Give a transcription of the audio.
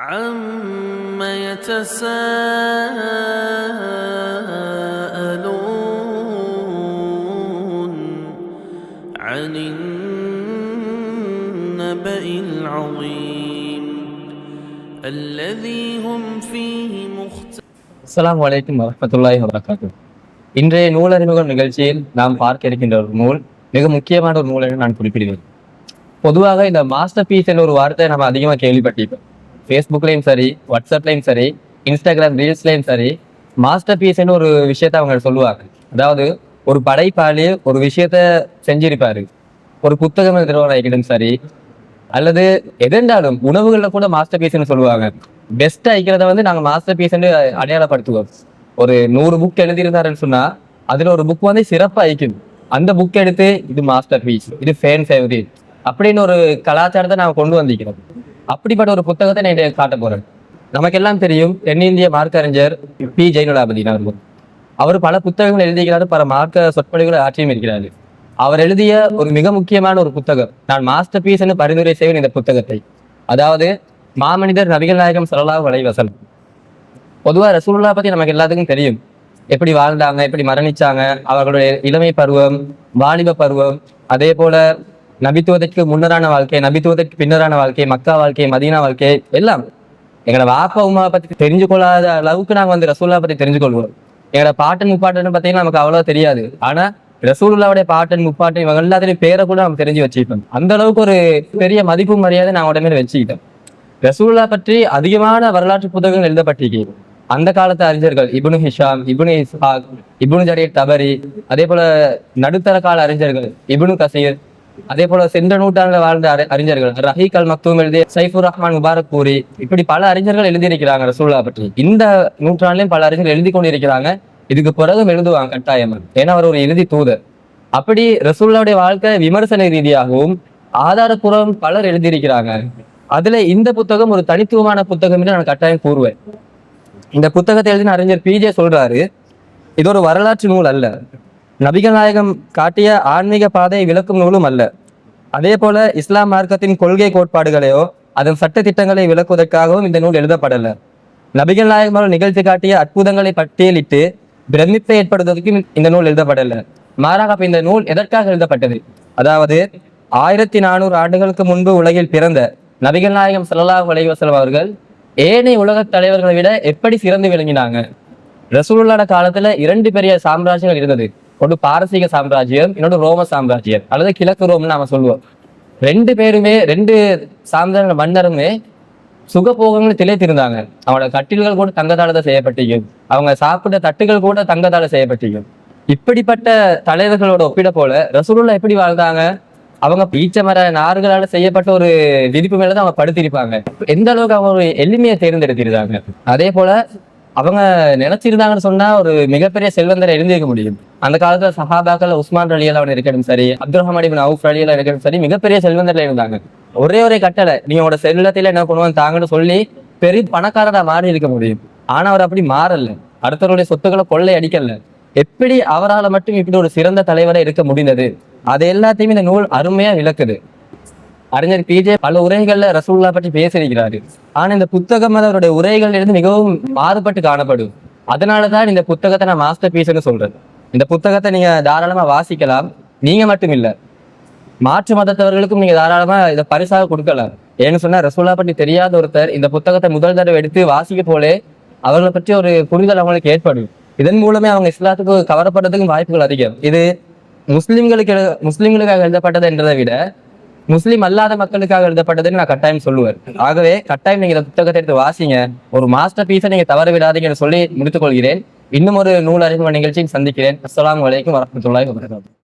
عم يتساءلون عن النبأ العظيم الذي هم فيه مختلفون அஸ்ஸலாமு அலைக்கும் வரஹ்மத்துல்லாஹி வபரகாத்து இன்றைய நூலறிமுகம் நிகழ்ச்சியில் நாம் பார்க்க இருக்கின்ற ஒரு நூல் மிக முக்கியமான ஒரு நூல் என்று நான் குறிப்பிடுவேன் பொதுவாக இந்த மாஸ்டர் பீஸ் என்ற ஒரு வார்த்தையை நம்ம அதிகமாக கேள்விப்பட்டிருப்போம் ஃபேஸ்புக்லேயும் சரி வாட்ஸ்அப்லேயும் சரி இன்ஸ்டாகிராம் ரீல்ஸ்லேயும் சரி மாஸ்டர் பீஸ்ன்னு ஒரு விஷயத்த அவங்க சொல்லுவாங்க. அதாவது ஒரு படைப்பாளி ஒரு விஷயத்த செஞ்சிருப்பாரு. ஒரு புத்தகம் எழுதுறவராகிட்டும் சரி அல்லது எதென்றாலும் உணவுகளில் கூட மாஸ்டர் பீஸ்னு சொல்லுவாங்க. பெஸ்ட் ஐக்கிறத வந்து நாங்கள் மாஸ்டர் பீஸ்ன்னு அடையாளப்படுத்துவோம். ஒரு நூறு புக் எழுதியிருந்தாருன்னு சொன்னால் அதில் ஒரு புக் வந்து சிறப்பாக ஐக்கும் அந்த புக் எடுத்து இது மாஸ்டர் பீஸ் இது ஃபேன் ஃபேவரேட் அப்படின்னு ஒரு கலாச்சாரத்தை நாங்கள் கொண்டு வந்திருக்கிறோம். அப்படிப்பட்ட ஒரு புத்தகத்தை நான் காட்ட போறேன். நமக்கெல்லாம் தெரியும் தென்னிந்திய மார்க்கறிஞர் பி. ஜெயனுலாபதி அவர்கள். அவர் பல புத்தகங்கள் எழுதியிருக்கிறார் பல மார்க்க சொற்பொழிவுகளை ஆற்றியும் இருக்கிறார். அவர் எழுதிய ஒரு மிக முக்கியமான ஒரு புத்தகம் நான் மாஸ்டர் பீஸ் என்று பரிந்துரை செய்வேன் இந்த புத்தகத்தை. அதாவது மாமனிதர் நபிகள் நாயகம் ஸல்லல்லாஹு வலைவசன் பொதுவாக ரசூல்லா பற்றி பத்தி நமக்கு எல்லாத்துக்கும் தெரியும். எப்படி வாழ்ந்தாங்க எப்படி மரணிச்சாங்க அவர்களுடைய இளமை பருவம் வாலிப பருவம் அதே போல நபித்துவதற்கு முன்னரான வாழ்க்கை நபித்துவதற்கு பின்னரான வாழ்க்கை மக்கா வாழ்க்கை மதீனா வாழ்க்கை எல்லாம் எங்களோட வாப்பா உமாவை பத்தி தெரிஞ்சு கொள்ளாத அளவுக்கு நாங்கள் வந்து ரசூல்லா பத்தி தெரிஞ்சு கொள்வோம் எங்களோட பாட்டன் முப்பாட்டன் பார்த்தீங்கன்னா நமக்கு அவ்வளவு தெரியாது. ஆனா ரசூலுல்லாவுடைய பாட்டன் முப்பாட்டன் இவங்க எல்லாத்தையும் பேரை கூட நம்ம தெரிஞ்சு வச்சுக்கிட்டோம். அந்த அளவுக்கு ஒரு பெரிய மதிப்பு மரியாதை நான் உடனே வச்சுக்கிட்டேன் ரசூலுல்லா பற்றி அதிகமான வரலாற்று புத்தகங்கள் எழுதப்பட்டிருக்கு அந்த காலத்து அறிஞர்கள் இபுனு ஹிஷாம் இபுனு இஸ்ஹாக் இபுனு ஜரீர் தபரி அதே போல நடுத்தர கால அறிஞர்கள் இபுனு கசீர் அதே போல சென்ற நூற்றாண்டுல வாழ்ந்த அறிஞர்கள் ரஹீக் அல் மக்தூம் எழுதிய சைஃபுர் ரஹ்மான் முபாரக் பூரி இப்படி பல அறிஞர்கள் எழுதியிருக்கிறாங்க ரசூல்லா பற்றி. இந்த நூற்றாண்டிலும் பல அறிஞர்கள் எழுதி கொண்டிருக்கிறாங்க. இதுக்கு பிறகும் எழுதுவாங்க கட்டாயம். ஏன்னா அவர் ஒரு இறுதி தூதர். அப்படி ரசூல்லாவுடைய வாழ்க்கை விமர்சன ரீதியாகவும் ஆதாரபூர்வம் பலர் எழுதியிருக்கிறாங்க. அதுல இந்த புத்தகம் ஒரு தனித்துவமான புத்தகம் என்று நான் கட்டாயம் கூறுவேன். இந்த புத்தகத்தை எழுதின அறிஞர் பிஜே சொல்றாரு. இது ஒரு வரலாற்று நூல் அல்ல. நபிகள் நாயகம் காட்டிய ஆன்மீக பாதையை விளக்கும் நூலும் அல்ல. அதே போல இஸ்லாம் மார்க்கத்தின் கொள்கை கோட்பாடுகளையோ அதன் சட்ட திட்டங்களை விளக்குவதற்காகவும் இந்த நூல் எழுதப்படல. நபிகள் நாயகம் அவர்கள் நிகழ்த்தி காட்டிய அற்புதங்களை பட்டியலிட்டு பிரமிப்பை ஏற்படுத்துவதற்கும் இந்த நூல் எழுதப்படல. மாறாக அப்ப இந்த நூல் எதற்காக எழுதப்பட்டது? அதாவது ஆயிரத்தி நானூறு ஆண்டுகளுக்கு முன்பு உலகில் பிறந்த நபிகள் நாயகம் சல்லாஹ் அலைஹி அவர்கள் ஏனைய உலக தலைவர்களை விட எப்படி சிறந்து விளங்கினாங்க? ரசூலுல்லாஹ் காலத்துல இரண்டு பெரிய சாம்ராஜ்யங்கள் இருந்தது. ஒன்று பாரசீக சாம்ராஜ்யம் இன்னொன்று ரோம சாம்ராஜ்யம். அல்லது கிழக்கு ரோம்னு நாம சொல்லுவோம். ரெண்டு பேருமே ரெண்டு சாம்ராஜ்ய மன்னருமே சுகபோகங்கள் திளைத்திருந்தாங்க. அவங்களோட கட்டில்கள் கூட தங்கத்தால செய்யப்பட்டிருக்கும். அவங்க சாப்பிட்ட தட்டுகள் கூட தங்கத்தால செய்யப்பட்டிருக்கும். இப்படிப்பட்ட தலைவர்களோட ஒப்பிட போல ரசூலுல்லா எப்படி வாழ்ந்தாங்க? அவங்க பீச்ச மர நார்களால செய்யப்பட்ட ஒரு விதிப்பு மேலதான் அவங்க படுத்திருப்பாங்க. எந்த அளவுக்கு அவங்க ஒரு எளிமையை தேர்ந்தெடுத்திருந்தாங்க. அதே போல அவங்க நினைச்சிருந்தாங்கன்னு சொன்னா ஒரு மிகப்பெரிய செல்வந்தரை எழுந்திருக்க முடியும். அந்த காலத்துல சஹாபாக்கள் உஸ்மான் அலி அவன் இருக்கட்டும் சரி அப்துல் ரஹ்மான் அவுஃப் அலி இருக்கட்டும் சரி மிகப்பெரிய செல்வந்தர்ல இருந்தாங்க ஒரே ஒரே கட்டளை நீ உங்களோட செல்வத்தில என்ன பண்ணுவாங்க தாங்கன்னு சொல்லி பெரிய பணக்காரரா மாறி இருக்க முடியும். ஆனா அவர் அப்படி மாறல. அடுத்தவருடைய சொத்துக்களை கொள்ளை அடிக்கல. எப்படி அவரால் மட்டும் இப்படி ஒரு சிறந்த தலைவரை இருக்க முடிந்தது? அது எல்லாத்தையுமே இந்த நூல் அருமையா விளக்குது. அறிஞர் பிஜே பல உரைகள்ல ரசூல்லா பற்றி பேசியிருக்கிறாரு. ஆனா இந்த புத்தகம் அவருடைய உரைகள் இருந்து மிகவும் மாறுபட்டு காணப்படும். அதனாலதான் இந்த புத்தகத்தை நான் மாஸ்டர் பீஸ்னு சொல்றேன். இந்த புத்தகத்தை நீங்க தாராளமா வாசிக்கலாம். நீங்க மட்டும் இல்ல மாற்று மதத்தவர்களுக்கும் நீங்க தாராளமா இதை பரிசாக கொடுக்கலாம். ஏன்னு சொன்னா ரசூல்லா பற்றி தெரியாத ஒருத்தர் இந்த புத்தகத்தை முதல் தடவை எடுத்து வாசிக்க போலே அவர்களை பற்றி ஒரு புரிதல் அவங்களுக்கு ஏற்படும். இதன் மூலமே அவங்க இஸ்லாத்துக்கு கவரப்படுறதுக்கும் வாய்ப்புகள் அதிகம். இது முஸ்லிம்களுக்கு முஸ்லிம்களுக்காக எழுதப்பட்டது என்றதை விட முஸ்லிம் அல்லாத மக்களுக்காக எழுதப்பட்டதுன்னு நான் கட்டாயம் சொல்லுவேன். ஆகவே கட்டாயம் நீங்க இந்த புத்தகத்தை எடுத்து வாசிங்க. ஒரு மாஸ்டர் பீஸை நீங்க தவற விடாதீங்கன்னு சொல்லி முடித்துக் கொள்கிறேன். இன்னும் ஒரு நூல் அறிமுக நிகழ்ச்சியில் சந்திக்கிறேன். அஸ்லாம் வலைக்கும் வரமத்துள்ளாய் வரகாத்து